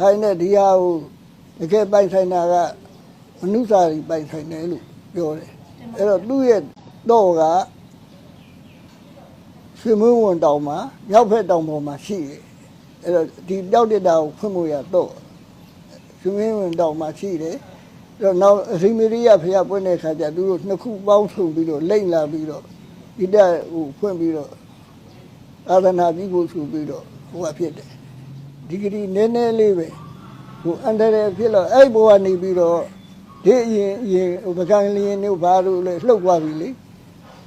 အဲနဲ့ဒီဟာကိုတကယ်ပိုင်ဆိုင်တာကမနုစာရီပိုင်ဆိုင်တယ်လို့ပြောတယ်အဲ့တော့သူ့ရဲ့တော့ကရွှေမွေးဝန်တောင်မှာမြောက်ဖက်တောင်ပေါ်မှာရှိတယ်အဲ့တော့ဒီပြောက်တက်တာကိုဖွင့်ဖို့ရတော့ရွှေမွေးဝန်တောင်မှာရှိတယ်အဲ့တော့နောက်အစီမီရိယဖျားပွင့်တဲ့ခါကျသူတို့နှစ်ခုပေါင်းဆုံပြီးတော့လိမ့်လာပြီးတော့ဒီတက်ဟိုဖွင့်ပြီးတော့အာသနာပြုဖို့ဆိုပြီးတော့ဟိုကဖြစ်တယ် ဒီဂရီနည်းနည်းလေးပဲဟိုအန်တရယ်ဖြစ်တော့အဲ့ဘဝနေပြီးတော့ဒီအရင်အရင်ဟိုပကံလျင်တို့ဘာလို့လဲလှုပ်သွားပြီလေ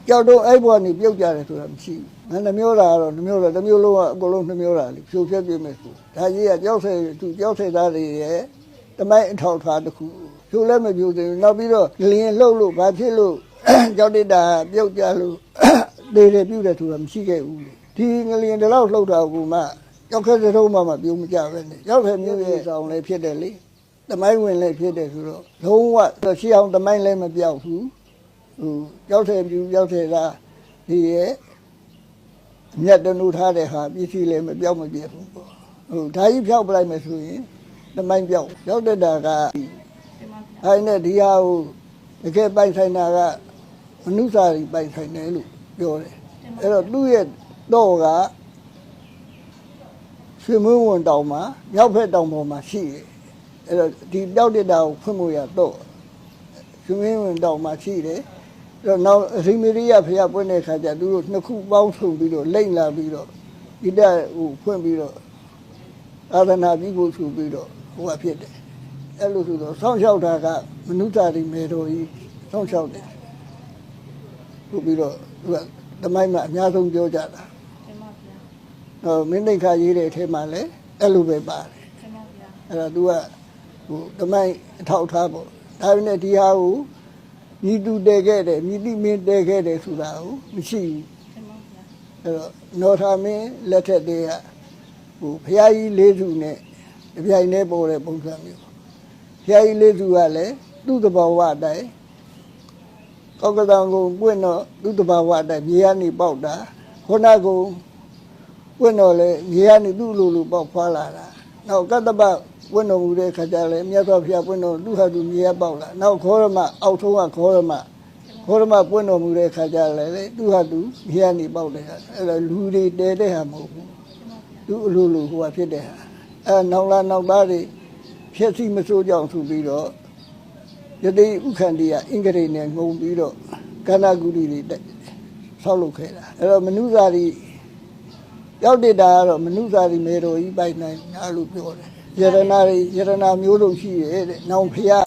ကြောက်တော့အဲ့ဘဝနေပြုတ်ကြတယ်ဆိုတာမရှိဘူးငါနှမျိုးတာကတော့နှမျိုးတာတစ်မျိုးလုံးကအကုန်လုံးနှမျိုးတာလေဖြိုဖျက်ပြမယ်ဆိုဒါကြီးကကြောက်ဆဲသူကြောက်ဆဲသားတွေရဲ့တမိုင်းအထောက်ထားတစ်ခုဖြိုလည်းမဖြိုသေးဘူးနောက်ပြီးတော့လျင်လှုပ်လို့ဘာဖြစ်လို့ကြောက်တတာပြုတ်ကြလို့ဒေတယ်ပြုတ်တယ်ဆိုတာမရှိခဲ့ဘူးလေဒီငလျင်တလောက်လှုပ်တာကမှ ရောက်ခဲ့တဲ့တော့မှမပြုံးမကြပဲနဲ့ရောက်ခဲ့မျိုးရဲ့ဆောင်လည်းဖြစ်တယ်လေတမိုင်းဝင်လည်းဖြစ်တယ်ဆိုတော့လုံးဝရှေးအောင်တမိုင်းလည်းမပြောက်ဘူးဟိုရောက်တဲ့ပြူရောက်တဲ့ကဒီရဲ့အမြတ်တနုထားတဲ့ဟာပစ္စည်းလည်းမပြောက်မပြည့်ဘူးပေါ့ဟိုဓာကြီးဖြောက်ပလိုက်မယ်ဆိုရင်တမိုင်းပြောက်ရောက်တဲ့တာကအဲနဲ့ဒီဟာကိုတကယ်ပိုင်ဆိုင်တာကမနုစာရီပိုင်ဆိုင်တယ်လို့ပြောတယ်အဲ့တော့သူ့ရဲ့တော့က ရွှေမွေးဝန်တောင်မှာမြောက်ဖက်တောင်ပေါ်မှာရှိတယ်အဲ့တော့ဒီပြောက်တက်တာကိုဖွင့်ဖို့ရတော့ရွှေမွေးဝန်တောင်မှာရှိတယ်အဲ့တော့နောက်အစီမီရိယဖျားပွင့်တဲ့ခါကျသူတို့နှစ်ခုပေါင်းဆုံပြီးတော့လိမ့်လာပြီးတော့ဒီတက်ဟိုဖွင့်ပြီးတော့အာသနာပြုဖို့ဆိုပြီးတော့ဟိုကဖြစ်တယ်အဲ့လိုဆိုတော့ဆောင်းလျှောက်တာကမနုဿာရီမေတော်ကြီးဆောင်းလျှောက်တယ်ဟုတ်ပြီးတော့သူကတမိုင်းမှာအများဆုံးပြောကြတာတင်ပါဗျာ ဟိုမင်းတိတ်ခါရေးတဲ့အထဲမှာလည်းအဲ့လိုပဲပါတယ်တင်ပါဗျာအဲ့တော့ तू ကဟိုတမိုင်းအထောက်ထားပေါ့ဒါပေမဲ့ဒီဟာကိုညီတူတည်ခဲ့တယ်ညီတိမင်းတည်ခဲ့တယ်ဆိုတာကိုမရှိဘူးတင်ပါဗျာအဲ့တော့နော်ထာမင်းလက်ထက်တည်းကဟိုဖျားကြီးလေးစုနဲ့တပြိုင်တည်းပေါ်တဲ့ပုံစံမျိုးဖျားကြီးလေးစုကလည်းသူ့တဘာဝအတိုင်းကောက်ကတံကိုပွင့်တော့သူ့တဘာဝအတိုင်းမြေကနေပေါက်တာခုနက ပွင့်တော့လေမြေကနေသူ့လိုလိုပေါက်ဖွာလာတာနောက်ကတ္တပပွင့်တော်မူတဲ့ခါကျလဲမြတ်စွာဘုရားပွင့်တော်သူ့ဟာသူမြေကပေါက်လာနောက်ခောရမအောက်ထုံးကခောရမဘောရမပွင့်တော်မူတဲ့ခါကျလည်းလေသူဟာသူမြရနေပေါက်တယ်ဟာအဲ့ဒါလူတွေတဲတဲ့ဟာမဟုတ်ဘူးသူအလိုလိုဟိုဟာဖြစ်တဲ့ဟာအဲနောက်လာနောက်သားတွေဖြစ်စီမစိုးကြောင်ဆိုပြီးတော့ယတိဥခန္တီကအင်္ဂရိနဲ့ငုံပြီးတော့ကန္နာဂုရီတွေတက်ဆောက်လုပ်ခဲ့တာအဲ့တော့မနုဇာတိ ရောက်တဲ့တာကတော့မနုဇာတိမေတော်ကြီးပိုက်နိုင်ညာလို့ပြောတယ်ယရနာတွေယရနာမျိုးလုံးရှိရဲ့တဲ့နောင်ဖျား